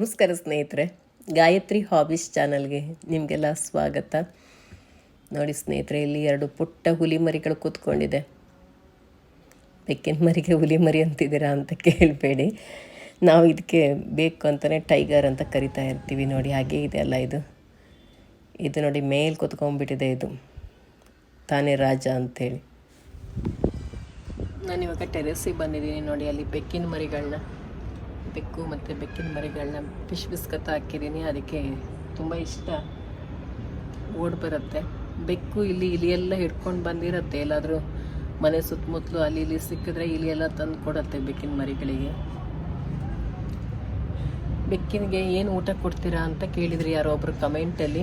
ನಮಸ್ಕಾರ ಸ್ನೇಹಿತರೆ, ಗಾಯತ್ರಿ ಹಾಬೀಸ್ ಚಾನಲ್ಗೆ ನಿಮಗೆಲ್ಲ ಸ್ವಾಗತ. ನೋಡಿ ಸ್ನೇಹಿತರೆ, ಇಲ್ಲಿ ಎರಡು ಪುಟ್ಟ ಹುಲಿ ಮರಿಗಳು ಕೂತ್ಕೊಂಡಿದೆ. ಬೆಕ್ಕಿನ ಮರಿಗೆ ಹುಲಿ ಮರಿ ಅಂತಿದ್ದೀರಾ ಅಂತ ಕೇಳಬೇಡಿ. ನಾವು ಇದಕ್ಕೆ ಬೇಕು ಅಂತಲೇ ಟೈಗರ್ ಅಂತ ಕರಿತಾ ಇರ್ತೀವಿ ನೋಡಿ, ಹಾಗೆ ಇದೆ ಅಲ್ಲ ಇದು. ಇದು ನೋಡಿ ಮೇಲೆ ಕೂತ್ಕೊಂಡ್ಬಿಟ್ಟಿದೆ ಇದು. ತಾನೇ ರಾಜ ಅಂಥೇಳಿ ನಾನಿವಾಗ ಟೆರೆಸಿಗೆ ಬಂದಿದ್ದೀನಿ ನೋಡಿ, ಅಲ್ಲಿ ಬೆಕ್ಕಿನ ಮರಿಗಳನ್ನ ಬೆಕ್ಕು ಮತ್ತು ಬೆಕ್ಕಿನ ಮರಿಗಳನ್ನ ಫಿಶ್ ಬಿಸ್ಕತ್ ಹಾಕಿದ್ದೀನಿ. ಅದಕ್ಕೆ ತುಂಬ ಇಷ್ಟ. ಓಡ್ ಬರುತ್ತೆ. ಬೆಕ್ಕು ಇಲ್ಲಿ ಇಲಿಯೆಲ್ಲ ಹಿಡ್ಕೊಂಡು ಬಂದಿರುತ್ತೆ. ಎಲ್ಲಾದರೂ ಮನೆ ಸುತ್ತಮುತ್ತಲು ಅಲ್ಲಿ ಇಲ್ಲಿ ಸಿಕ್ಕಿದ್ರೆ ಎಲ್ಲ ತಂದು ಕೊಡುತ್ತೆ ಬೆಕ್ಕಿನ ಮರಿಗಳಿಗೆ. ಬೆಕ್ಕಿನಿಗೆ ಏನು ಊಟ ಕೊಡ್ತೀರಾ ಅಂತ ಕೇಳಿದ್ರಿ ಯಾರೋ ಒಬ್ರು ಕಮೆಂಟಲ್ಲಿ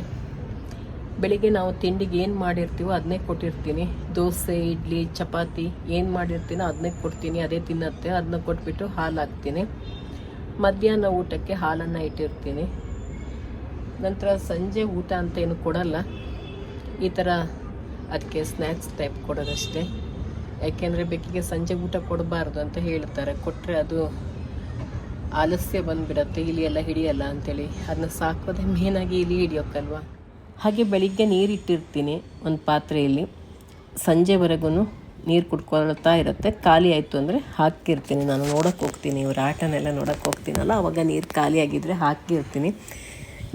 ಬೆಳಿಗ್ಗೆ ನಾವು ತಿಂಡಿಗೆ ಏನು ಮಾಡಿರ್ತೀವೋ ಅದನ್ನೇ ಕೊಟ್ಟಿರ್ತೀನಿ. ದೋಸೆ, ಇಡ್ಲಿ, ಚಪಾತಿ ಏನು ಮಾಡಿರ್ತೀನೋ ಅದನ್ನೇ ಕೊಡ್ತೀನಿ. ಅದೇ ತಿನ್ನತ್ತೆ. ಅದನ್ನ ಕೊಟ್ಬಿಟ್ಟು ಹಾಲು ಹಾಕ್ತೀನಿ. ಮಧ್ಯಾಹ್ನ ಊಟಕ್ಕೆ ಹಾಲನ್ನು ಇಟ್ಟಿರ್ತೀನಿ. ನಂತರ ಸಂಜೆ ಊಟ ಅಂತ ಏನು ಕೊಡಲ್ಲ. ಈ ಥರ ಅದಕ್ಕೆ ಸ್ನ್ಯಾಕ್ಸ್ ಟೈಪ್ ಕೊಡೋದಷ್ಟೇ. ಯಾಕೆಂದರೆ ಬೆಕ್ಕಿಗೆ ಸಂಜೆ ಊಟ ಕೊಡಬಾರ್ದು ಅಂತ ಹೇಳ್ತಾರೆ. ಕೊಟ್ಟರೆ ಅದು ಆಲಸ್ಯ ಬಂದುಬಿಡತ್ತೆ ಇಲಿ ಎಲ್ಲ ಹಿಡಿಯಲ್ಲ ಅಂತೇಳಿ. ಅದನ್ನ ಸಾಕೋದೇ ಮೇನಾಗಿ ಇಲಿ ಹಿಡಿಯೋಕ್ಕಲ್ವ ಹಾಗೆ ಬೆಳಿಗ್ಗೆ ನೀರಿಟ್ಟಿರ್ತೀನಿ ಒಂದು ಪಾತ್ರೆಯಲ್ಲಿ. ಸಂಜೆವರೆಗೂ ನೀರು ಕುಡ್ಕೊಳ್ತಾ ಇರುತ್ತೆ. ಖಾಲಿ ಆಯಿತು ಅಂದರೆ ಹಾಕಿರ್ತೀನಿ ನಾನು ನೋಡೋಕೆ ಹೋಗ್ತೀನಿ. ಇವ್ರ ಆಟನೆಲ್ಲ ನೋಡೋಕೆ ಹೋಗ್ತೀನಲ್ಲ, ಅವಾಗ ನೀರು ಖಾಲಿ ಆಗಿದ್ದರೆ ಹಾಕಿರ್ತೀನಿ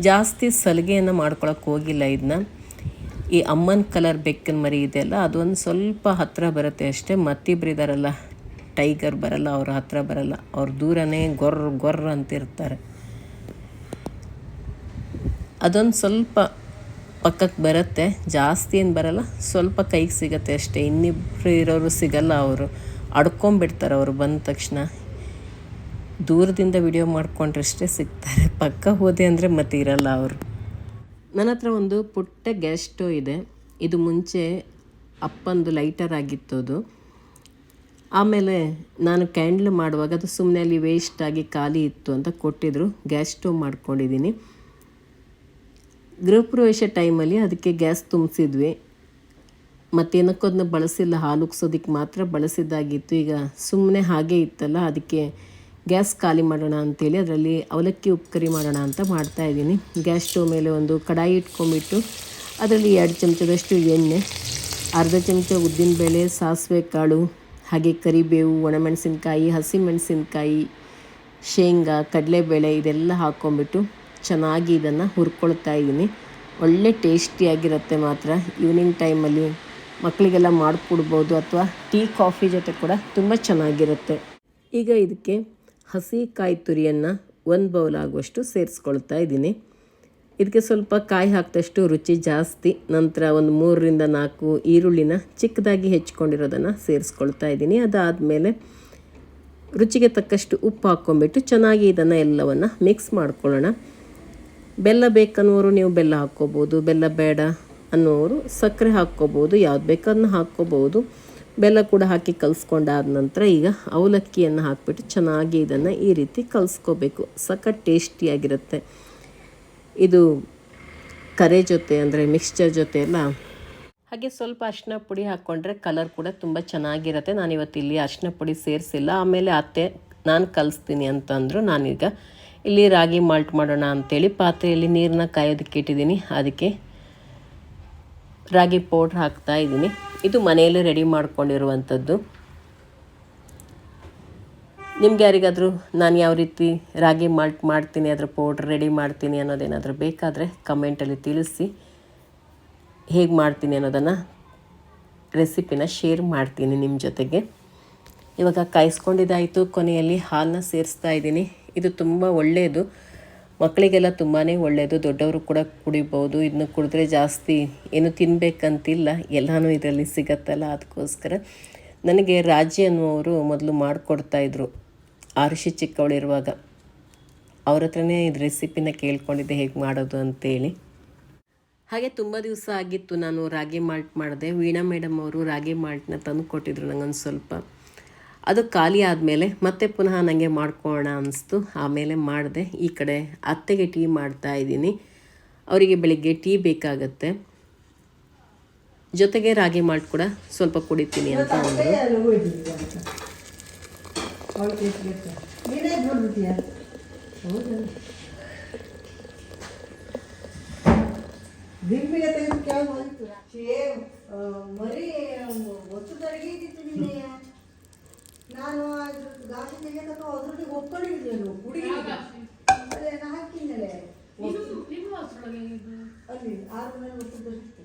ಜಾಸ್ತಿ ಸಲಿಗೆಯನ್ನು ಮಾಡ್ಕೊಳಕ್ಕೆ ಹೋಗಿಲ್ಲ ಇದನ್ನ ಈ ಅಮ್ಮನ ಕಲರ್ ಬೆಕ್ಕಿನ ಮರಿ ಇದೆ ಅಲ್ಲ, ಅದೊಂದು ಸ್ವಲ್ಪ ಹತ್ತಿರ ಬರುತ್ತೆ ಅಷ್ಟೇ. ಮತ್ತಿಬ್ರು ಇದ್ದಾರಲ್ಲ ಟೈಗರ್ ಬರಲ್ಲ, ಅವ್ರ ಹತ್ತಿರ ಬರಲ್ಲ. ಅವ್ರ ದೂರನೇ ಗೊರ್ರ ಗೊರ್ರ ಅಂತಿರ್ತಾರೆ. ಅದೊಂದು ಸ್ವಲ್ಪ ಪಕ್ಕಕ್ಕೆ ಬರುತ್ತೆ, ಜಾಸ್ತಿ ಏನು ಬರಲ್ಲ, ಸ್ವಲ್ಪ ಕೈಗೆ ಸಿಗತ್ತೆ ಅಷ್ಟೇ. ಇನ್ನಿಬ್ಬರು ಇರೋರು ಸಿಗಲ್ಲ ಅವರು. ಅಡ್ಕೊಂಬಿಡ್ತಾರೆ ಅವರು ಬಂದ ತಕ್ಷಣ. ದೂರದಿಂದ ವಿಡಿಯೋ ಮಾಡ್ಕೊಂಡ್ರಷ್ಟೇ ಸಿಗ್ತಾರೆ. ಪಕ್ಕ ಹೋದೆ ಅಂದರೆ ಮತ್ತೆ ಇರಲ್ಲ ಅವರು. ನನ್ನ ಹತ್ರ ಒಂದು ಪುಟ್ಟ ಗ್ಯಾಸ್ ಇದೆ. ಇದು ಮುಂಚೆ ಅಪ್ಪಂದು ಲೈಟರ್ ಆಗಿತ್ತು ಅದು. ಆಮೇಲೆ ನಾನು ಕ್ಯಾಂಡ್ಲ್ ಮಾಡುವಾಗ ಅದು ಸುಮ್ಮನೆ ಅಲ್ಲಿ ವೇಸ್ಟ್ ಆಗಿ ಖಾಲಿ ಇತ್ತು ಅಂತ ಕೊಟ್ಟಿದ್ರು. ಗ್ಯಾಸ್ ಸ್ಟೋವ್ ಮಾಡ್ಕೊಂಡಿದ್ದೀನಿ. ಗೃಹಪ್ರವೇಶ ಟೈಮಲ್ಲಿ ಅದಕ್ಕೆ ಗ್ಯಾಸ್ ತುಂಬಿಸಿದ್ವಿ. ಮತ್ತೇನಕ್ಕೂ ಅದನ್ನ ಬಳಸಿಲ್ಲ, ಹಾಲು ಮಾತ್ರ ಬಳಸಿದ್ದಾಗಿತ್ತು. ಈಗ ಸುಮ್ಮನೆ ಹಾಗೆ ಇತ್ತಲ್ಲ, ಅದಕ್ಕೆ ಗ್ಯಾಸ್ ಖಾಲಿ ಮಾಡೋಣ ಅಂತೇಳಿ ಅದರಲ್ಲಿ ಅವಲಕ್ಕಿ ಉಪ್ಕರಿ ಮಾಡೋಣ ಅಂತ ಮಾಡ್ತಾ ಇದ್ದೀನಿ. ಗ್ಯಾಸ್ ಸ್ಟೋವ್ ಮೇಲೆ ಒಂದು ಕಡಾಯಿ ಇಟ್ಕೊಂಬಿಟ್ಟು ಅದರಲ್ಲಿ ಎರಡು ಚಮಚದಷ್ಟು ಎಣ್ಣೆ, ಅರ್ಧ ಚಮಚ ಉದ್ದಿನಬೇಳೆ ಸಾಸಿವೆ ಕಾಳು, ಹಾಗೆ ಕರಿಬೇವು, ಒಣಮೆಣಸಿನ್ಕಾಯಿ, ಹಸಿಮೆಣಸಿನ್ಕಾಯಿ, ಶೇಂಗಾ, ಕಡಲೆಬೇಳೆ ಇದೆಲ್ಲ ಹಾಕ್ಕೊಂಬಿಟ್ಟು ಚೆನ್ನಾಗಿ ಇದನ್ನು ಹುರ್ಕೊಳ್ತಾ ಇದ್ದೀನಿ. ಒಳ್ಳೆ ಟೇಸ್ಟಿಯಾಗಿರುತ್ತೆ ಮಾತ್ರ. ಈವ್ನಿಂಗ್ ಟೈಮಲ್ಲಿ ಮಕ್ಕಳಿಗೆಲ್ಲ ಮಾಡಿಕೊಡ್ಬೋದು ಅಥವಾ ಟೀ, ಕಾಫಿ ಜೊತೆ ಕೂಡ ತುಂಬ ಚೆನ್ನಾಗಿರುತ್ತೆ. ಈಗ ಇದಕ್ಕೆ ಹಸಿ ಕಾಯಿ ತುರಿಯನ್ನು ಒಂದು ಬೌಲ್ ಆಗುವಷ್ಟು ಸೇರಿಸ್ಕೊಳ್ತಾ ಇದ್ದೀನಿ. ಇದಕ್ಕೆ ಸ್ವಲ್ಪ ಕಾಯಿ ಹಾಕಿದಷ್ಟು ರುಚಿ ಜಾಸ್ತಿ. ನಂತರ ಒಂದು ಮೂರರಿಂದ ನಾಲ್ಕು ಈರುಳ್ಳಿನ ಚಿಕ್ಕದಾಗಿ ಹೆಚ್ಕೊಂಡಿರೋದನ್ನು ಸೇರಿಸ್ಕೊಳ್ತಾ ಇದ್ದೀನಿ. ಅದಾದಮೇಲೆ ರುಚಿಗೆ ತಕ್ಕಷ್ಟು ಉಪ್ಪು ಹಾಕ್ಕೊಂಬಿಟ್ಟು ಚೆನ್ನಾಗಿ ಇದನ್ನು ಎಲ್ಲವನ್ನು ಮಿಕ್ಸ್ ಮಾಡ್ಕೊಳ್ಳೋಣ. ಬೆಲ್ಲ ಬೇಕನ್ನುವರು ನೀವು ಬೆಲ್ಲ ಹಾಕ್ಕೋಬೋದು, ಬೆಲ್ಲ ಬೇಡ ಅನ್ನೋರು ಸಕ್ಕರೆ ಹಾಕ್ಕೋಬೋದು, ಯಾವ್ದು ಬೇಕನ್ನು ಹಾಕ್ಕೋಬೋದು. ಬೆಲ್ಲ ಕೂಡ ಹಾಕಿ ಕಲಿಸ್ಕೊಂಡಾದ ನಂತರ ಈಗ ಅವಲಕ್ಕಿಯನ್ನು ಹಾಕ್ಬಿಟ್ಟು ಚೆನ್ನಾಗಿ ಇದನ್ನು ಈ ರೀತಿ ಕಲಿಸ್ಕೋಬೇಕು. ಸಖತ್ ಟೇಸ್ಟಿಯಾಗಿರುತ್ತೆ. ಇದು ಕರೆ ಜೊತೆ ಅಂದರೆ ಮಿಕ್ಸ್ಚರ್ ಜೊತೆ ಎಲ್ಲ. ಹಾಗೆ ಸ್ವಲ್ಪ ಅರಿಶಿನ ಪುಡಿ ಹಾಕ್ಕೊಂಡ್ರೆ ಕಲರ್ ಕೂಡ ತುಂಬ ಚೆನ್ನಾಗಿರುತ್ತೆ. ನಾನು ಇವತ್ತು ಇಲ್ಲಿ ಅರಿಶಿನ ಪುಡಿ ಸೇರಿಸಿಲ್ಲ. ಆಮೇಲೆ ಅತ್ತೆ, ನಾನು ಕಲಿಸ್ತೀನಿ ಅಂತಂದರು ನಾನೀಗ ಇಲ್ಲಿ ರಾಗಿ ಮಾಲ್ಟ್ ಮಾಡೋಣ ಅಂಥೇಳಿ ಪಾತ್ರೆಯಲ್ಲಿ ನೀರನ್ನ ಕಾಯೋದಕ್ಕೆ ಇಟ್ಟಿದ್ದೀನಿ. ಅದಕ್ಕೆ ರಾಗಿ ಪೌಡ್ರ್ ಹಾಕ್ತಾ ಇದ್ದೀನಿ. ಇದು ಮನೆಯಲ್ಲೇ ರೆಡಿ ಮಾಡ್ಕೊಂಡಿರುವಂಥದ್ದು. ನಿಮ್ಗೆ ಯಾರಿಗಾದರೂ ನಾನು ಯಾವ ರೀತಿ ರಾಗಿ ಮಾಲ್ಟ್ ಮಾಡ್ತೀನಿ, ಅದರ ಪೌಡ್ರ್ ರೆಡಿ ಮಾಡ್ತೀನಿ ಅನ್ನೋದೇನಾದರೂ ಬೇಕಾದರೆ ಕಮೆಂಟಲ್ಲಿ ತಿಳಿಸಿ. ಹೇಗೆ ಮಾಡ್ತೀನಿ ಅನ್ನೋದನ್ನು ರೆಸಿಪಿನ ಶೇರ್ ಮಾಡ್ತೀನಿ ನಿಮ್ಮ ಜೊತೆಗೆ. ಇವಾಗ ಕಾಯಿಸ್ಕೊಂಡಿದ್ದಾಯಿತು, ಕೊನೆಯಲ್ಲಿ ಹಾಲನ್ನ ಸೇರಿಸ್ತಾ ಇದ್ದೀನಿ. ಇದು ತುಂಬ ಒಳ್ಳೆಯದು ಮಕ್ಕಳಿಗೆಲ್ಲ ತುಂಬಾ ಒಳ್ಳೆಯದು ದೊಡ್ಡವರು ಕೂಡ ಕುಡಿಬೋದು. ಇದನ್ನ ಕುಡಿದ್ರೆ ಜಾಸ್ತಿ ಏನು ತಿನ್ನಬೇಕಂತಿಲ್ಲ ಎಲ್ಲನೂ ಇದರಲ್ಲಿ ಸಿಗತ್ತಲ್ಲ. ಅದಕ್ಕೋಸ್ಕರ ನನಗೆ ರಾಜಿ ಅನ್ನುವರು ಮೊದಲು ಮಾಡಿಕೊಡ್ತಾಯಿದ್ರು ಆರುಷಿ ಚಿಕ್ಕವಳಿರುವಾಗ ಅವ್ರ ಹತ್ರನೇ ಇದು ರೆಸಿಪಿನ ಕೇಳ್ಕೊಂಡಿದ್ದೆ. ಹೇಗೆ ಮಾಡೋದು ಅಂತೇಳಿ. ಹಾಗೆ ತುಂಬ ದಿವಸ ಆಗಿತ್ತು. ನಾನು ರಾಗಿ ಮಾಲ್ಟ್ ಮಾಡಿದೆ. ವೀಣಾ ಮೇಡಮ್ ಅವರು ರಾಗಿ ಮಾಲ್ಟ್ನ ತಂದು ಕೊಟ್ಟಿದ್ರು ನನಗೊಂದು ಸ್ವಲ್ಪ. ಅದು ಖಾಲಿ ಆದಮೇಲೆ ಮತ್ತೆ ಪುನಃ ನನಗೆ ಮಾಡ್ಕೋಣ ಅನಿಸ್ತು. ಆಮೇಲೆ ಮಾಡಿದೆ. ಈ ಕಡೆ ಅತ್ತೆಗೆ ಟೀ ಮಾಡ್ತಾ ಇದ್ದೀನಿ. ಅವರಿಗೆ ಬೆಳಿಗ್ಗೆ ಟೀ ಬೇಕಾಗತ್ತೆ. ಜೊತೆಗೆ ರಾಗಿ ಮಾಲ್ಟ್ ಕೂಡ ಸ್ವಲ್ಪ ಕುಡಿತೀನಿ ಅಂತ ಅಂದರು. ಮರಿ ನಾನು ಗಾಡಿ ತೆಗೆದಕ್ಕೆ ಅದ್ರೊಟ್ಟಿಗೆ ಒಪ್ಕೊಂಡಿದ್ದೇನು ಹುಡುಗಿ ಅದೇ ನಾ ಹಾಕಿದ್ದೆಲೆ ಅಲ್ಲಿ ಆರು ಮನೆ ಒತ್ತುದರಿತ್ತು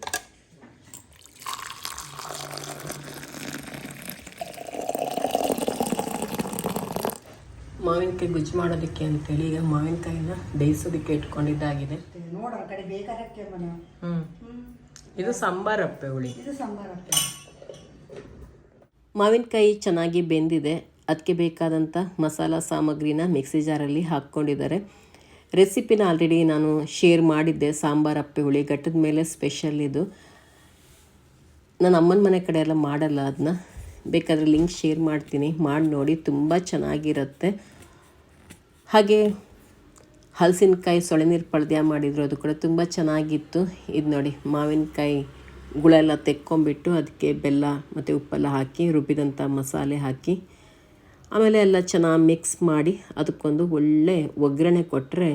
ಮಾವಿನಕಾಯಿ ಗುಜ್ಜು ಮಾಡೋದಕ್ಕೆ ಅಂತೇಳಿ ಈಗ ಮಾವಿನಕಾಯಿನ ಬೇಯಿಸೋದಕ್ಕೆ ಇಟ್ಕೊಂಡಿದ್ದಾಗಿದೆ. ನೋಡ ಆ ಕಡೆ ಬೇಕಾರಕ್ಕೆ ಮನೆ. ಹ್ಞೂ ಇದು ಸಾಂಬಾರಪ್ಪೆ ಹುಳಿ. ಇದು ಸಂಬಾರಕ್ಕೆ ಮಾವಿನಕಾಯಿ ಚೆನ್ನಾಗಿ ಬೆಂದಿದೆ. ಅದಕ್ಕೆ ಬೇಕಾದಂಥ ಮಸಾಲ ಸಾಮಗ್ರಿನ ಮಿಕ್ಸಿ ಜಾರಲ್ಲಿ ಹಾಕ್ಕೊಂಡಿದ್ದಾರೆ. ರೆಸಿಪಿನ ಆಲ್ರೆಡಿ ನಾನು ಶೇರ್ ಮಾಡಿದ್ದೆ. ಸಾಂಬಾರು, ಅಪ್ಪೆ, ಹುಳಿ, ಘಟ್ಟದ ಮೇಲೆ ಸ್ಪೆಷಲ್ ಇದು. ನನ್ನ ಅಮ್ಮನ ಮನೆ ಕಡೆ ಎಲ್ಲ ಮಾಡಲ್ಲ ಅದನ್ನ ಬೇಕಾದರೆ ಲಿಂಕ್ ಶೇರ್ ಮಾಡ್ತೀನಿ. ಮಾಡಿ ನೋಡಿ, ತುಂಬ ಚೆನ್ನಾಗಿರುತ್ತೆ. ಹಾಗೆ ಹಲಸಿನಕಾಯಿ ಸೊಳೆ ನೀರು ಪಳ್ದ್ಯ ಮಾಡಿದ್ರು. ಅದು ಕೂಡ ತುಂಬ ಚೆನ್ನಾಗಿತ್ತು. ಇದು ನೋಡಿ, ಮಾವಿನಕಾಯಿ ಗುಳೆಲ್ಲ ತೆಕ್ಕೊಂಬಿಟ್ಟು ಅದಕ್ಕೆ ಬೆಲ್ಲ ಮತ್ತು ಉಪ್ಪೆಲ್ಲ ಹಾಕಿ ರುಬ್ಬಿದಂಥ ಮಸಾಲೆ ಹಾಕಿ, ಆಮೇಲೆ ಎಲ್ಲ ಚೆನ್ನಾಗಿ ಮಿಕ್ಸ್ ಮಾಡಿ ಅದಕ್ಕೊಂದು ಒಳ್ಳೆ ಒಗ್ಗರಣೆ ಕೊಟ್ಟರೆ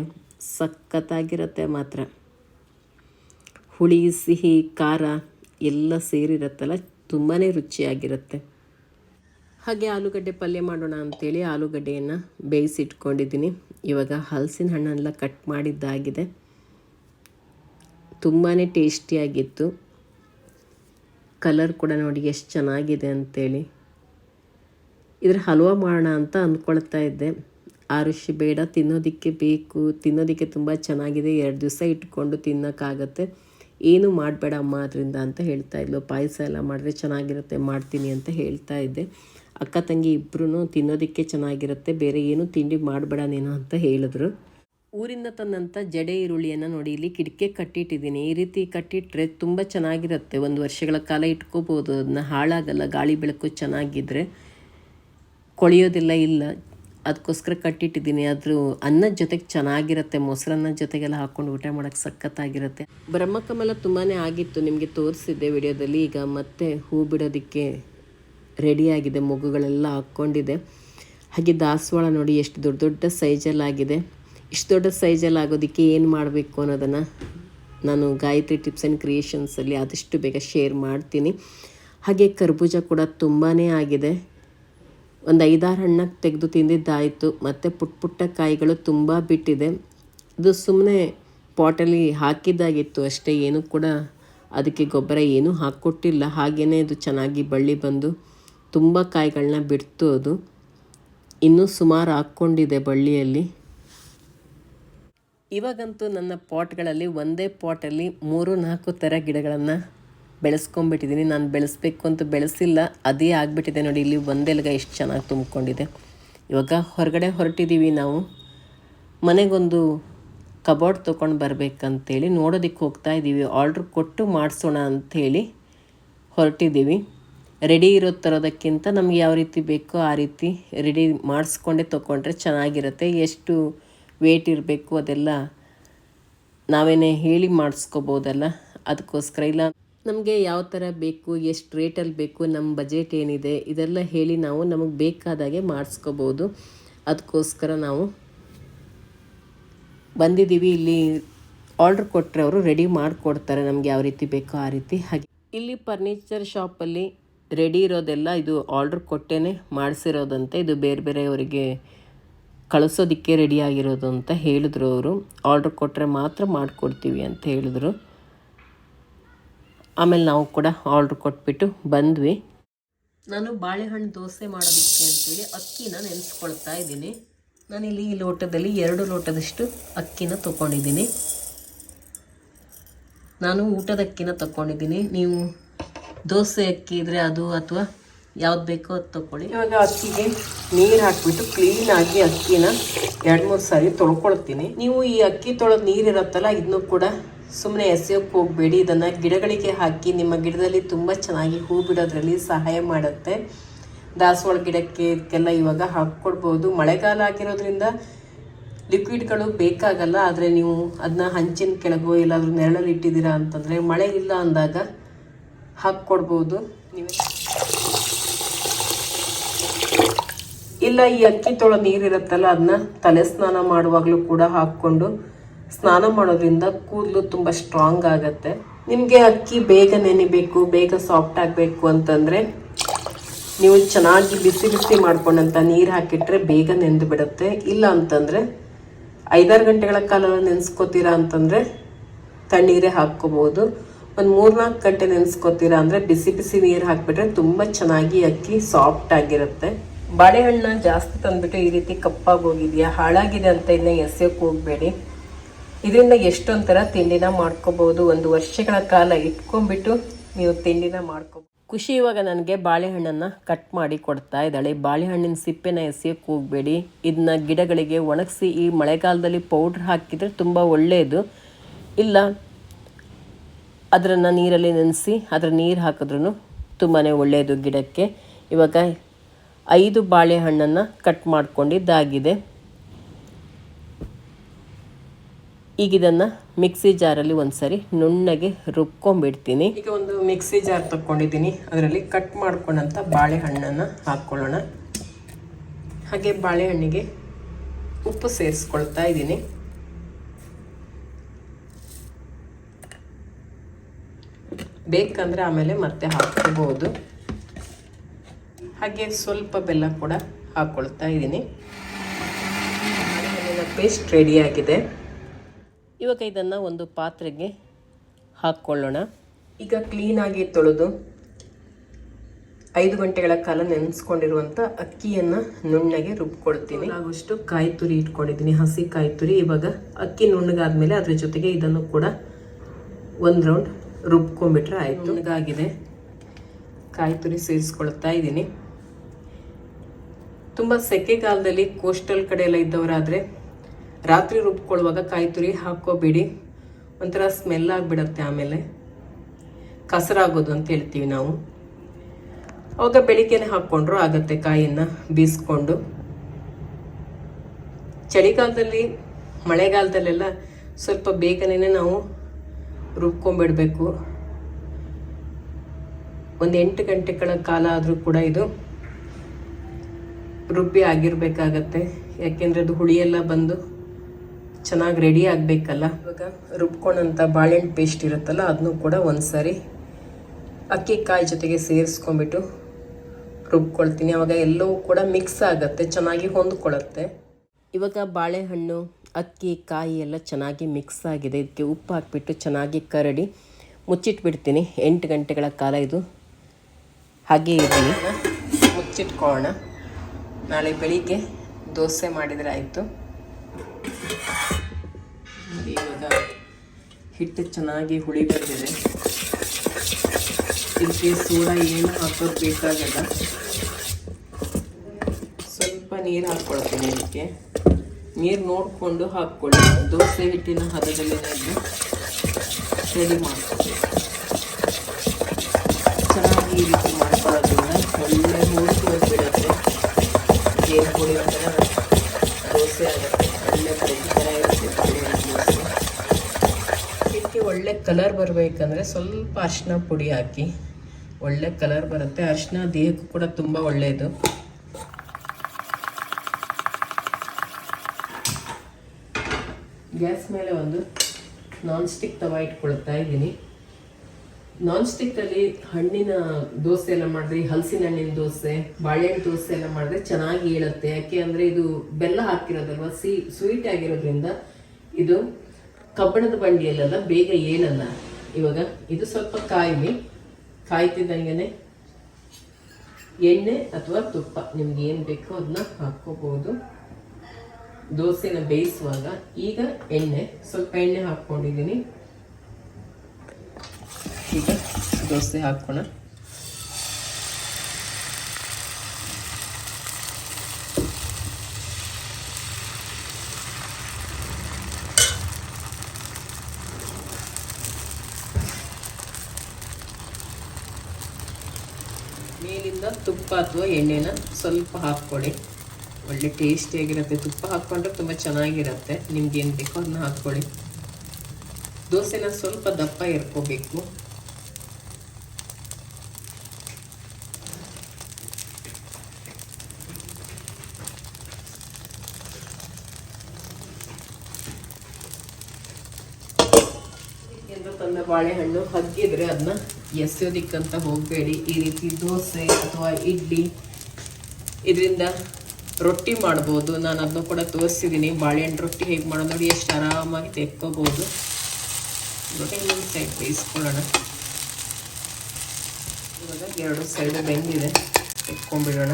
ಸಖತ್ತಾಗಿರುತ್ತೆ ಮಾತ್ರ. ಹುಳಿ, ಸಿಹಿ, ಖಾರ ಎಲ್ಲ ಸೇರಿರುತ್ತಲ್ಲ ತುಂಬಾ ರುಚಿಯಾಗಿರುತ್ತೆ. ಹಾಗೆ ಆಲೂಗಡ್ಡೆ ಪಲ್ಯ ಮಾಡೋಣ ಅಂಥೇಳಿ ಆಲೂಗಡ್ಡೆಯನ್ನು ಬೇಯಿಸಿಟ್ಕೊಂಡಿದ್ದೀನಿ. ಇವಾಗ ಹಲಸಿನ ಹಣ್ಣೆಲ್ಲ ಕಟ್ ಮಾಡಿದ್ದಾಗಿದೆ. ತುಂಬಾ ಟೇಸ್ಟಿಯಾಗಿತ್ತು. ಕಲರ್ ಕೂಡ ನೋಡಿ ಎಷ್ಟು ಚೆನ್ನಾಗಿದೆ ಅಂತೇಳಿ. ಇದ್ರ ಹಲ್ವ ಮಾಡೋಣ ಅಂತ ಅಂದ್ಕೊಳ್ತಾ ಇದ್ದೆ. ಆ ರುಚಿ ಬೇಡ, ತಿನ್ನೋದಕ್ಕೆ ಬೇಕು. ತಿನ್ನೋದಕ್ಕೆ ತುಂಬ ಚೆನ್ನಾಗಿದೆ. ಎರಡು ದಿವಸ ಇಟ್ಕೊಂಡು ತಿನ್ನೋಕ್ಕಾಗತ್ತೆ. ಏನು ಮಾಡಬೇಡ ಅಮ್ಮ ಅದರಿಂದ ಅಂತ ಹೇಳ್ತಾ ಇದ್ಲು. ಪಾಯಸ ಎಲ್ಲ ಮಾಡಿದ್ರೆ ಚೆನ್ನಾಗಿರುತ್ತೆ, ಮಾಡ್ತೀನಿ ಅಂತ ಹೇಳ್ತಾ ಇದ್ದೆ. ಅಕ್ಕ ತಂಗಿ ಇಬ್ಬರೂ ತಿನ್ನೋದಕ್ಕೆ ಚೆನ್ನಾಗಿರುತ್ತೆ. ಬೇರೆ ಏನು ತಿಂಡಿ ಮಾಡಬೇಡ ನೀನು ಅಂತ ಹೇಳಿದ್ರು. ಊರಿಂದ ತಂದಂಥ ಜಡೆ ಈರುಳ್ಳಿಯನ್ನು ನೋಡಿ ಇಲ್ಲಿ ಕಿಟಕಿ ಕಟ್ಟಿಟ್ಟಿದ್ದೀನಿ. ಈ ರೀತಿ ಕಟ್ಟಿಟ್ಟರೆ ತುಂಬ ಚೆನ್ನಾಗಿರುತ್ತೆ. ಒಂದು ವರ್ಷಗಳ ಕಾಲ ಇಟ್ಕೋಬೋದು. ಅದನ್ನ ಹಾಳಾಗಲ್ಲ, ಗಾಳಿ ಬೆಳಕು ಚೆನ್ನಾಗಿದ್ದರೆ ಕೊಳೆಯೋದಿಲ್ಲ, ಇಲ್ಲ. ಅದಕ್ಕೋಸ್ಕರ ಕಟ್ಟಿಟ್ಟಿದ್ದೀನಿ. ಅದ್ರ ಅನ್ನದ ಜೊತೆಗೆ ಚೆನ್ನಾಗಿರುತ್ತೆ. ಮೊಸರನ್ನ ಜೊತೆಗೆಲ್ಲ ಹಾಕ್ಕೊಂಡು ಊಟ ಮಾಡೋಕ್ಕೆ ಸಖತ್ತಾಗಿರುತ್ತೆ. ಬ್ರಹ್ಮಕಮಲ ತುಂಬಾ ಆಗಿತ್ತು. ನಿಮಗೆ ತೋರಿಸಿದ್ದೆ ವಿಡಿಯೋದಲ್ಲಿ. ಈಗ ಮತ್ತೆ ಹೂ ಬಿಡೋದಕ್ಕೆ ರೆಡಿಯಾಗಿದೆ ಮಗುಗಳೆಲ್ಲ ಹಾಕ್ಕೊಂಡಿದೆ. ಹಾಗೆ ದಾಸವಾಳ ನೋಡಿ ಎಷ್ಟು ದೊಡ್ಡ ದೊಡ್ಡ ಸೈಜಲ್ಲಾಗಿದೆ ಇಷ್ಟು ದೊಡ್ಡ ಸೈಜಲ್ಲಿ ಆಗೋದಕ್ಕೆ ಏನು ಮಾಡಬೇಕು ಅನ್ನೋದನ್ನು ನಾನು ಗಾಯತ್ರಿ ಟಿಪ್ಸ್ ಆ್ಯಂಡ್ ಕ್ರಿಯೇಷನ್ಸಲ್ಲಿ ಆದಷ್ಟು ಬೇಗ ಶೇರ್ ಮಾಡ್ತೀನಿ. ಹಾಗೆ ಕರ್ಬೂಜ ಕೂಡ ತುಂಬಾ ಆಗಿದೆ. ಒಂದು ಐದಾರು ಹಣ್ಣಕ್ಕೆ ತೆಗೆದು ತಿಂದಿದ್ದಾಯಿತು. ಮತ್ತು ಪುಟ್ಟ ಪುಟ್ಟ ಕಾಯಿಗಳು ತುಂಬ ಬಿಟ್ಟಿದೆ. ಇದು ಸುಮ್ಮನೆ ಪಾಟಲ್ಲಿ ಹಾಕಿದ್ದಾಗಿತ್ತು ಅಷ್ಟೇ. ಏನೂ ಕೂಡ ಅದಕ್ಕೆ ಗೊಬ್ಬರ ಏನೂ ಹಾಕ್ಕೊಟ್ಟಿಲ್ಲ. ಹಾಗೆಯೇ ಇದು ಚೆನ್ನಾಗಿ ಬಳ್ಳಿ ಬಂದು ತುಂಬ ಕಾಯಿಗಳನ್ನ ಬಿಡ್ತು ಅದು. ಇನ್ನೂ ಸುಮಾರು ಹಾಕ್ಕೊಂಡಿದೆ ಬಳ್ಳಿಯಲ್ಲಿ. ಇವಾಗಂತೂ ನನ್ನ ಪಾಟ್ಗಳಲ್ಲಿ ಒಂದೇ ಪಾಟಲ್ಲಿ ಮೂರು, ನಾಲ್ಕು ಥರ ಗಿಡಗಳನ್ನು ಬೆಳೆಸ್ಕೊಂಬಿಟ್ಟಿದ್ದೀನಿ ನಾನು ಬೆಳೆಸ್ಬೇಕು ಅಂತ ಬೆಳೆಸಿಲ್ಲ, ಅದೇ ಆಗಿಬಿಟ್ಟಿದೆ ನೋಡಿ, ಇಲ್ಲಿ ಒಂದೆಲ್ಗ ಎಷ್ಟು ಚೆನ್ನಾಗಿ ತುಂಬಿಕೊಂಡಿದೆ. ಇವಾಗ ಹೊರಗಡೆ ಹೊರಟಿದ್ದೀವಿ ನಾವು. ಮನೆಗೊಂದು ಕಬೋರ್ಡ್ ತೊಗೊಂಡು ಬರಬೇಕಂತೇಳಿ ನೋಡೋದಕ್ಕೆ ಹೋಗ್ತಾ ಇದ್ದೀವಿ ಆರ್ಡ್ರ್ ಕೊಟ್ಟು ಮಾಡಿಸೋಣ ಅಂಥೇಳಿ ಹೊರಟಿದ್ದೀವಿ ರೆಡಿ ಇರೋ ತರೋದಕ್ಕಿಂತ ನಮ್ಗೆ ಯಾವ ರೀತಿ ಬೇಕೋ ಆ ರೀತಿ ರೆಡಿ ಮಾಡಿಸ್ಕೊಂಡೇ ತೊಗೊಂಡ್ರೆ ಚೆನ್ನಾಗಿರುತ್ತೆ. ಎಷ್ಟು ವೇಟ್ ಇರಬೇಕು ಅದೆಲ್ಲ ನಾವೇನೇ ಹೇಳಿ ಮಾಡಿಸ್ಕೋಬೋದಲ್ಲ? ಅದಕ್ಕೋಸ್ಕರ ಇಲ್ಲ. ನಮಗೆ ಯಾವ ಥರ ಬೇಕು, ಎಷ್ಟು ರೇಟಲ್ಲಿ ಬೇಕು, ನಮ್ಮ ಬಜೆಟ್ ಏನಿದೆ, ಇದೆಲ್ಲ ಹೇಳಿ ನಾವು ನಮಗೆ ಬೇಕಾದಾಗೆ ಮಾಡಿಸ್ಕೋಬೋದು. ಅದಕ್ಕೋಸ್ಕರ ನಾವು ಬಂದಿದ್ದೀವಿ. ಇಲ್ಲಿ ಆರ್ಡ್ರ್ ಕೊಟ್ಟರೆ ಅವರು ರೆಡಿ ಮಾಡಿಕೊಡ್ತಾರೆ ನಮಗೆ ಯಾವ ರೀತಿ ಬೇಕೋ ಆ ರೀತಿ. ಹಾಗೆ ಇಲ್ಲಿ ಫರ್ನಿಚರ್ ಶಾಪಲ್ಲಿ ರೆಡಿ ಇರೋದೆಲ್ಲ ಇದು ಆರ್ಡ್ರ್ ಕೊಟ್ಟೇ ಮಾಡಿಸಿರೋದಂತೆ. ಇದು ಬೇರೆ ಬೇರೆಯವರಿಗೆ ಕಳಿಸೋದಕ್ಕೆ ರೆಡಿಯಾಗಿರೋದು ಅಂತ ಹೇಳಿದ್ರು ಅವರು. ಆರ್ಡ್ರ್ ಕೊಟ್ಟರೆ ಮಾತ್ರ ಮಾಡಿಕೊಡ್ತೀವಿ ಅಂತ ಹೇಳಿದ್ರು. ಆಮೇಲೆ ನಾವು ಕೂಡ ಆರ್ಡ್ರ್ ಕೊಟ್ಬಿಟ್ಟು ಬಂದ್ವಿ. ನಾನು ಬಾಳೆಹಣ್ಣು ದೋಸೆ ಮಾಡೋದಕ್ಕೆ ಅಂತೇಳಿ ಅಕ್ಕಿನ ನೆನೆಸ್ಕೊಳ್ತಾ ಇದ್ದೀನಿ. ನಾನಿಲ್ಲಿ ಈ ಲೋಟದಲ್ಲಿ ಎರಡು ಲೋಟದಷ್ಟು ಅಕ್ಕಿನ ತೊಗೊಂಡಿದ್ದೀನಿ. ನಾನು ಊಟದ ಅಕ್ಕಿನ ತಗೊಂಡಿದ್ದೀನಿ. ನೀವು ದೋಸೆ ಅಕ್ಕಿ ಇದ್ದರೆ ಅದು ಅಥವಾ ಯಾವ್ದು ಬೇಕೋ ಅದು ತಗೊಳ್ಳಿ. ಇವಾಗ ಅಕ್ಕಿಗೆ ನೀರು ಹಾಕಿಬಿಟ್ಟು ಕ್ಲೀನಾಗಿ ಅಕ್ಕಿನ ಎರಡು ಮೂರು ಸಾರಿ ತೊಳ್ಕೊಳ್ತೀನಿ. ನೀವು ಈ ಅಕ್ಕಿ ತೊಳೆದ ನೀರು ಇರುತ್ತಲ್ಲ ಇದನ್ನು ಕೂಡ ಸುಮ್ಮನೆ ಎಸೆಯೋಕ್ಕೆ ಹೋಗಬೇಡಿ. ಇದನ್ನು ಗಿಡಗಳಿಗೆ ಹಾಕಿ ನಿಮ್ಮ ಗಿಡದಲ್ಲಿ ತುಂಬ ಚೆನ್ನಾಗಿ ಹೂ ಬಿಡೋದ್ರಲ್ಲಿ ಸಹಾಯ ಮಾಡುತ್ತೆ. ದಾಸವಾಳ ಗಿಡಕ್ಕೆ ಇದಕ್ಕೆಲ್ಲ ಇವಾಗ ಹಾಕ್ಕೊಡ್ಬೋದು. ಮಳೆಗಾಲ ಆಗಿರೋದ್ರಿಂದ ಲಿಕ್ವಿಡ್ಗಳು ಬೇಕಾಗಲ್ಲ, ಆದರೆ ನೀವು ಅದನ್ನ ಹಂಚಿನ ಕೆಳಗೋ ಎಲ್ಲಾದರೂ ನೆರಳಲ್ಲಿ ಇಟ್ಟಿದ್ದೀರಾ ಅಂತಂದರೆ ಮಳೆ ಇಲ್ಲ ಅಂದಾಗ ಹಾಕ್ಕೊಡ್ಬೋದು. ನೀವೇ ಇಲ್ಲ, ಈ ಅಕ್ಕಿ ತೊಳ ನೀರಿರುತ್ತಲ್ಲ ಅದನ್ನ ತಲೆ ಸ್ನಾನ ಮಾಡುವಾಗಲೂ ಕೂಡ ಹಾಕ್ಕೊಂಡು ಸ್ನಾನ ಮಾಡೋದ್ರಿಂದ ಕೂದಲು ತುಂಬ ಸ್ಟ್ರಾಂಗ್ ಆಗುತ್ತೆ. ನಿಮಗೆ ಅಕ್ಕಿ ಬೇಗ ನೆನಿಬೇಕು, ಬೇಗ ಸಾಫ್ಟ್ ಆಗಬೇಕು ಅಂತಂದರೆ ನೀವು ಚೆನ್ನಾಗಿ ಬಿಸಿ ಬಿಸಿ ಮಾಡ್ಕೊಂಡಂತ ನೀರು ಹಾಕಿಟ್ರೆ ಬೇಗ ನೆಂದು ಬಿಡುತ್ತೆ. ಇಲ್ಲ ಅಂತಂದರೆ ಐದಾರು ಗಂಟೆಗಳ ಕಾಲ ನೆನೆಸ್ಕೋತೀರಾ ಅಂತಂದರೆ ತಣ್ಣೀರೇ ಹಾಕ್ಕೋಬೋದು. ಒಂದು ಮೂರ್ನಾಲ್ಕು ಗಂಟೆ ನೆನೆಸ್ಕೋತೀರಾ ಅಂದರೆ ಬಿಸಿ ಬಿಸಿ ನೀರು ಹಾಕಿಬಿಟ್ರೆ ತುಂಬ ಚೆನ್ನಾಗಿ ಅಕ್ಕಿ ಸಾಫ್ಟ್ ಆಗಿರುತ್ತೆ. ಬಾಳೆಹಣ್ಣ ಜಾಸ್ತಿ ತಂದ್ಬಿಟ್ಟು ಈ ರೀತಿ ಕಪ್ಪಾಗಿ ಹೋಗಿದೆಯಾ? ಹಾಳಾಗಿದೆ ಅಂತ ಇನ್ನ ಎಸೆಯೋಕೆ ಹೋಗಬೇಡಿ. ಇದರಿಂದ ಎಷ್ಟೊಂಥರ ತಿಂಡಿನ ಮಾಡ್ಕೋಬಹುದು ಒಂದು ವರ್ಷಗಳ ಕಾಲ ಇಟ್ಕೊಂಡ್ಬಿಟ್ಟು ನೀವು ತಿಂಡಿನ ಮಾಡ್ಕೋ ಖುಷಿ ಇವಾಗ ನನಗೆ ಬಾಳೆಹಣ್ಣನ್ನು ಕಟ್ ಮಾಡಿ ಕೊಡ್ತಾ ಇದ್ದಾಳೆ. ಬಾಳೆಹಣ್ಣಿನ ಸಿಪ್ಪೆನ ಎಸೆಯೋಕೆ ಹೋಗಬೇಡಿ. ಇದನ್ನ ಗಿಡಗಳಿಗೆ ಒಣಗಿಸಿ ಈ ಮಳೆಗಾಲದಲ್ಲಿ ಪೌಡ್ರ್ ಹಾಕಿದರೆ ತುಂಬ ಒಳ್ಳೆಯದು ಇಲ್ಲ, ಅದರನ್ನು ನೀರಲ್ಲಿ ನೆನೆಸಿ ಅದರ ನೀರು ಹಾಕಿದ್ರೂ ತುಂಬಾ ಒಳ್ಳೆಯದು ಗಿಡಕ್ಕೆ. ಇವಾಗ ಐದು ಬಾಳೆಹಣ್ಣನ್ನು ಕಟ್ ಮಾಡ್ಕೊಂಡಿದ್ದಾಗಿದೆ. ಈಗ ಇದನ್ನು ಮಿಕ್ಸಿ ಜಾರಲ್ಲಿ ಒಂದ್ಸರಿ ನುಣ್ಣಗೆ ರುಬ್ಕೊಂಬಿಡ್ತೀನಿ ಈಗ ಒಂದು ಮಿಕ್ಸಿ ಜಾರ್ ತಗೊಂಡಿದ್ದೀನಿ ಅದರಲ್ಲಿ ಕಟ್ ಮಾಡ್ಕೊಂಡಂಥ ಬಾಳೆಹಣ್ಣನ್ನು ಹಾಕ್ಕೊಳ್ಳೋಣ. ಹಾಗೆ ಬಾಳೆಹಣ್ಣಿಗೆ ಉಪ್ಪು ಸೇರಿಸ್ಕೊಳ್ತಾ ಇದ್ದೀನಿ. ಬೇಕಂದರೆ ಆಮೇಲೆ ಮತ್ತೆ ಹಾಕ್ಕೋಬಹುದು ಹಾಗೆ ಸ್ವಲ್ಪ ಬೆಲ್ಲ ಕೂಡ ಹಾಕ್ಕೊಳ್ತಾ ಇದ್ದೀನಿ. ಪೇಸ್ಟ್ ರೆಡಿಯಾಗಿದೆ ಇವಾಗ ಇದನ್ನು ಒಂದು ಪಾತ್ರೆಗೆ ಹಾಕ್ಕೊಳ್ಳೋಣ. ಈಗ ಕ್ಲೀನಾಗಿ ತೊಳೆದು ಐದು ಗಂಟೆಗಳ ಕಾಲ ನೆನೆಸ್ಕೊಂಡಿರುವಂಥ ಅಕ್ಕಿಯನ್ನು ನುಣ್ಣಗೆ ರುಬ್ಕೊಳ್ತೀನಿ. ಆಗುವಷ್ಟು ಕಾಯಿ ತುರಿ ಇಟ್ಕೊಂಡಿದ್ದೀನಿ, ಹಸಿ ಕಾಯಿ ತುರಿ. ಇವಾಗ ಅಕ್ಕಿ ನುಣ್ಣಗಾದ್ಮೇಲೆ ಅದ್ರ ಜೊತೆಗೆ ಇದನ್ನು ಕೂಡ ಒಂದು ರೌಂಡ್ ರುಬ್ಕೊಂಡ್ಬಿಟ್ರೆ ಆಯಿತು. ನುಣ್ಣಗಾಗಿದೆ. ಕಾಯಿ ತುರಿ ಸೇರಿಸ್ಕೊಳ್ತಾ ಇದ್ದೀನಿ. ತುಂಬ ಸೆಕೆಗಾಲದಲ್ಲಿ ಕೋಸ್ಟಲ್ ಕಡೆ ಎಲ್ಲ ಇದ್ದವರಾದರೆ ರಾತ್ರಿ ರುಬ್ಕೊಳ್ಳುವಾಗ ಕಾಯಿ ತುರಿ ಹಾಕೋಬೇಡಿ ಒಂಥರ ಸ್ಮೆಲ್ ಆಗಿಬಿಡತ್ತೆ ಆಮೇಲೆ. ಕಸರಾಗೋದು ಅಂತ ಹೇಳ್ತೀವಿ ನಾವು. ಅವಾಗ ಬೆಳಿಗ್ಗೆನೆ ಹಾಕ್ಕೊಂಡ್ರು, ಆಗತ್ತೆ ಕಾಯಿಯನ್ನು ಬೀಸ್ಕೊಂಡು. ಚಳಿಗಾಲದಲ್ಲಿ, ಮಳೆಗಾಲದಲ್ಲೆಲ್ಲ ಸ್ವಲ್ಪ ಬೇಗನೆ ನಾವು ರುಬ್ಕೊಂಡ್ಬಿಡ್ಬೇಕು ಒಂದು ಎಂಟು ಗಂಟೆಗಳ ಕಾಲ ಆದರೂ ಕೂಡ ಇದು ರುಬ್ಬಿ ಆಗಿರಬೇಕಾಗತ್ತೆ. ಯಾಕೆಂದರೆ ಅದು ಹುಳಿಯೆಲ್ಲ ಬಂದು ಚೆನ್ನಾಗಿ ರೆಡಿ ಆಗಬೇಕಲ್ಲ. ಇವಾಗ ರುಬ್ಕೊಂಡಂಥ ಬಾಳೆಹಣ್ಣು ಪೇಸ್ಟ್ ಇರುತ್ತಲ್ಲ ಅದನ್ನು ಕೂಡ ಒಂದ್ಸರಿ ಅಕ್ಕಿ ಕಾಯಿ ಜೊತೆಗೆ ಸೇರಿಸ್ಕೊಂಡ್ಬಿಟ್ಟು ರುಬ್ಕೊಳ್ತೀನಿ. ಆವಾಗ ಎಲ್ಲವೂ ಕೂಡ ಮಿಕ್ಸ್ ಆಗುತ್ತೆ, ಚೆನ್ನಾಗಿ ಹೊಂದ್ಕೊಳ್ಳುತ್ತೆ ಇವಾಗ ಬಾಳೆಹಣ್ಣು, ಅಕ್ಕಿ, ಕಾಯಿ ಎಲ್ಲ ಚೆನ್ನಾಗಿ ಮಿಕ್ಸ್ ಆಗಿದೆ. ಇದಕ್ಕೆ ಉಪ್ಪು ಹಾಕಿಬಿಟ್ಟು ಚೆನ್ನಾಗಿ ಕರಡಿ ಮುಚ್ಚಿಟ್ಬಿಡ್ತೀನಿ. ಎಂಟು ಗಂಟೆಗಳ ಕಾಲ ಇದು ಹಾಗೆ ಇರಲಿ. ಮುಚ್ಚಿಟ್ಕೊಳ್ಳೋಣ. ನಾಳೆ ಬೆಳಿಗ್ಗೆ ದೋಸೆ ಮಾಡಿದರೆ ಆಯಿತು. ಇವಾಗ ಹಿಟ್ಟು ಚೆನ್ನಾಗಿ ಹುಳಿ ಬಂದಿದೆ. ಇದಕ್ಕೆ ಸೋಡಾ ಏನು ಹಾಕೋದು ಬೇಕಾಗಲ್ಲ. ಸ್ವಲ್ಪ ನೀರು ಹಾಕ್ಕೊಳ್ತೀನಿ ಇದಕ್ಕೆ ನೀರು ನೋಡಿಕೊಂಡು ಹಾಕ್ಕೊಳ್ಳಿ. ದೋಸೆ ಹಿಟ್ಟಿನ ಹದದಲ್ಲಿ ರೆಡಿ ಮಾಡ್ಕೊಳ್ಳಿ ಚೆನ್ನಾಗಿ ಈ ರೀತಿ ಮಾಡ್ಕೊಳ್ಳೋದ್ರಿಂದ ಹುಳಿ ಒಂಥರ ದೋಸೆ ಆಗುತ್ತೆ ಒಳ್ಳೆ ಬ್ರೆಡ್ ಥರ ಇರುತ್ತೆ ದೋಸೆ ಒಳ್ಳೆ ಕಲರ್ ಬರಬೇಕಂದ್ರೆ ಸ್ವಲ್ಪ ಅರಿಶಿನ ಪುಡಿ ಹಾಕಿ. ಒಳ್ಳೆ ಕಲರ್ ಬರುತ್ತೆ. ಅರಿಶಿನ ದೇಹಕ್ಕೂ ಕೂಡ ತುಂಬ ಒಳ್ಳೆಯದು ಗ್ಯಾಸ್ ಮೇಲೆ ಒಂದು ನಾನ್ ಸ್ಟಿಕ್ ತವ ಇಟ್ಕೊಳ್ತಾ ಇದ್ದೀನಿ. ನಾನ್ ಸ್ಟಿಕ್ಕಲ್ಲಿ ಹಣ್ಣಿನ ದೋಸೆ ಎಲ್ಲ ಮಾಡಿದ್ರೆ ಹಲಸಿನ ಹಣ್ಣಿನ ದೋಸೆ, ಬಾಳೆಹಣ್ಣು ದೋಸೆ ಎಲ್ಲ ಮಾಡಿದ್ರೆ ಚೆನ್ನಾಗಿ ಹೇಳುತ್ತೆ ಯಾಕೆ ಅಂದರೆ ಇದು ಬೆಲ್ಲ ಹಾಕಿರೋದಲ್ವ? ಸಿ ಸ್ವೀಟ್ ಆಗಿರೋದ್ರಿಂದ ಇದು ಕಬ್ಬಣದ ಬಂಡಿಯಲ್ಲೆಲ್ಲ ಬೇಗ ಏನಲ್ಲ ಇವಾಗ ಇದು ಸ್ವಲ್ಪ ಕಾಯಿ ಕಾಯ್ತಿದ್ದಂಗೆ ಎಣ್ಣೆ ಅಥವಾ ತುಪ್ಪ. ನಿಮ್ಗೆ ಏನು ಬೇಕೋ ಅದನ್ನ ಹಾಕ್ಕೋಬೋದು. ದೋಸೆನ ಬೇಯಿಸುವಾಗ ಈಗ ಎಣ್ಣೆ. ಸ್ವಲ್ಪ ಎಣ್ಣೆ ಹಾಕ್ಕೊಂಡಿದ್ದೀನಿ. ಈಗ ದೋಸೆ ಹಾಕೋಣ. ಮೇಲಿಂದ ತುಪ್ಪ ಅಥವಾ ಎಣ್ಣೆನ ಸ್ವಲ್ಪ ಹಾಕ್ಕೊಳ್ಳಿ ಒಳ್ಳೆ ಟೇಸ್ಟಿಯಾಗಿರುತ್ತೆ ತುಪ್ಪ ಹಾಕ್ಕೊಂಡ್ರೆ ತುಂಬ ಚೆನ್ನಾಗಿರುತ್ತೆ. ನಿಮ್ಗೆ ಏನು ಬೇಕೋ ಅದನ್ನ ಹಾಕ್ಕೊಳ್ಳಿ ದೋಸೆನ ಸ್ವಲ್ಪ ದಪ್ಪ ಇರ್ಕೋಬೇಕು ಅಂಗಡಿಯಿಂದ ತಂದ ಬಾಳೆಹಣ್ಣು ಹಗ್ಗಿದ್ರೆ ಅದನ್ನ ಎಸೆಯೋದಿಕ್ಕಂತ ಹೋಗಬೇಡಿ. ಈ ರೀತಿ ದೋಸೆ ಅಥವಾ ಇಡ್ಲಿ ಇದರಿಂದ ರೊಟ್ಟಿ ಮಾಡ್ಬೋದು. ನಾನು ಅದನ್ನು ಕೂಡ ತೋರಿಸಿದ್ದೀನಿ ಬಾಳೆಹಣ್ಣು ರೊಟ್ಟಿ ಹೇಗೆ ಮಾಡೋದು ನೋಡಿ, ಎಷ್ಟು ಆರಾಮಾಗಿ ತೆಕ್ಕೋಬೋದು. ನೋಡಿ ಇನ್ನೊಂದು ಸೈಡ್ ಬೇಯಿಸ್ಕೊಳ್ಳೋಣ. ಇವಾಗ ಎರಡು ಸೈಡು ಬೆಂದಿದೆ. ತೆಕ್ಕೊಂಡ್ಬಿಡೋಣ.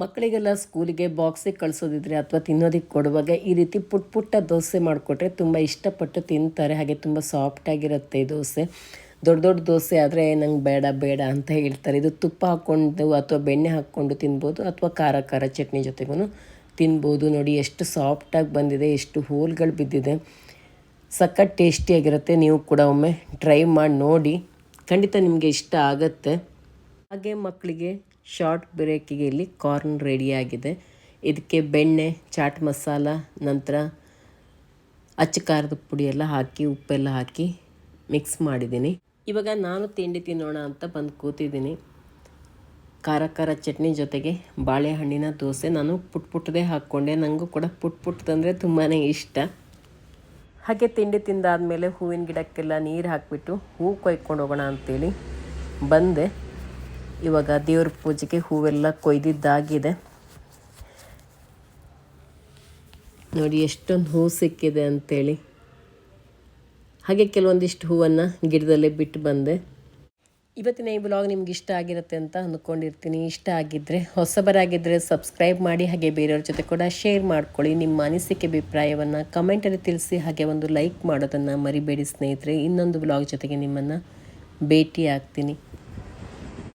ಮಕ್ಕಳಿಗೆಲ್ಲ ಸ್ಕೂಲಿಗೆ ಬಾಕ್ಸಿಗೆ ಕಳಿಸೋದಿದ್ರೆ ಅಥವಾ ತಿನ್ನೋದಕ್ಕೆ ಕೊಡುವಾಗ ಈ ರೀತಿ ಪುಟ್ ಪುಟ್ಟ ದೋಸೆ ಮಾಡಿಕೊಟ್ರೆ ತುಂಬ ಇಷ್ಟಪಟ್ಟು ತಿಂತಾರೆ. ಹಾಗೆ ತುಂಬ ಸಾಫ್ಟಾಗಿರುತ್ತೆ ದೋಸೆ. ದೊಡ್ಡ ದೊಡ್ಡ ದೋಸೆ ಆದರೆ ನಂಗೆ ಬೇಡ ಬೇಡ ಅಂತ ಹೇಳ್ತಾರೆ. ಇದು ತುಪ್ಪ ಹಾಕ್ಕೊಂಡು ಅಥವಾ ಬೆಣ್ಣೆ ಹಾಕ್ಕೊಂಡು ತಿನ್ಬೋದು ಅಥವಾ ಖಾರ ಖಾರ ಚಟ್ನಿ ಜೊತೆಗೂ ತಿನ್ಬೋದು. ನೋಡಿ ಎಷ್ಟು ಸಾಫ್ಟಾಗಿ ಬಂದಿದೆ, ಎಷ್ಟು ಹೋಲ್ಗಳು ಬಿದ್ದಿದೆ. ಸಖತ್ ಟೇಸ್ಟಿಯಾಗಿರುತ್ತೆ ನೀವು ಕೂಡ ಒಮ್ಮೆ ಟ್ರೈ ಮಾಡಿ ನೋಡಿ. ಖಂಡಿತ ನಿಮಗೆ ಇಷ್ಟ ಆಗುತ್ತೆ. ಹಾಗೆ ಮಕ್ಕಳಿಗೆ ಶಾರ್ಟ್ ಬ್ರೇಕಿಗೆ ಇಲ್ಲಿ ಕಾರ್ನ್ ರೆಡಿಯಾಗಿದೆ ಇದಕ್ಕೆ ಬೆಣ್ಣೆ ಚಾಟ್ ಮಸಾಲ ನಂತರ ಅಚ್ಚ ಖಾರದ ಪುಡಿ ಎಲ್ಲ ಹಾಕಿ, ಉಪ್ಪೆಲ್ಲ ಹಾಕಿ ಮಿಕ್ಸ್ ಮಾಡಿದ್ದೀನಿ. ಇವಾಗ ನಾನು ತಿಂಡಿ ತಿನ್ನೋಣ ಅಂತ ಬಂದು ಕೂತಿದ್ದೀನಿ. ಖಾರ ಖಾರ ಚಟ್ನಿ ಜೊತೆಗೆ ಬಾಳೆಹಣ್ಣಿನ ದೋಸೆ ನಾನು ಪುಟ್ ಪುಟ್ಟದೇ ಹಾಕ್ಕೊಂಡೆ. ನನಗೂ ಕೂಡ ಪುಟ್ ಪುಟ್ಟದಂದರೆ ತುಂಬಾ ಇಷ್ಟ. ಹಾಗೆ ತಿಂಡಿ ತಿಂದಾದಮೇಲೆ ಹೂವಿನ ಗಿಡಕ್ಕೆಲ್ಲ ನೀರು ಹಾಕಿಬಿಟ್ಟು ಹೂ ಕೊಯ್ಕೊಂಡು ಹೋಗೋಣ ಅಂತೇಳಿ ಬಂದೆ. ಇವಾಗ ದೇವ್ರ ಪೂಜೆಗೆ ಹೂವೆಲ್ಲ ಕೊಯ್ದಿದ್ದಾಗಿದೆ. ನೋಡಿ, ಎಷ್ಟೊಂದು ಹೂ ಸಿಕ್ಕಿದೆ ಅಂತೇಳಿ. ಹಾಗೆ ಕೆಲವೊಂದಿಷ್ಟು ಹೂವನ್ನು ಗಿಡದಲ್ಲೇ ಬಿಟ್ಟು ಬಂದೆ. ಇವತ್ತಿನ ಈ ಬ್ಲಾಗ್ ನಿಮ್ಗೆ ಇಷ್ಟ ಆಗಿರುತ್ತೆ ಅಂತ ಅಂದ್ಕೊಂಡಿರ್ತೀನಿ ಇಷ್ಟ ಆಗಿದ್ದರೆ ಹೊಸಬರಾಗಿದ್ದರೆ ಸಬ್ಸ್ಕ್ರೈಬ್ ಮಾಡಿ, ಹಾಗೆ ಬೇರೆಯವ್ರ ಜೊತೆ ಕೂಡ ಶೇರ್ ಮಾಡ್ಕೊಳ್ಳಿ. ನಿಮ್ಮ ಅನಿಸಿಕೆ, ಅಭಿಪ್ರಾಯವನ್ನು ಕಮೆಂಟಲ್ಲಿ ತಿಳಿಸಿ, ಹಾಗೆ ಒಂದು ಲೈಕ್ ಮಾಡೋದನ್ನು ಮರಿಬೇಡಿ ಸ್ನೇಹಿತರೆ. ಇನ್ನೊಂದು ಬ್ಲಾಗ್ ಜೊತೆಗೆ ನಿಮ್ಮನ್ನು ಭೇಟಿ ಆಗ್ತೀನಿ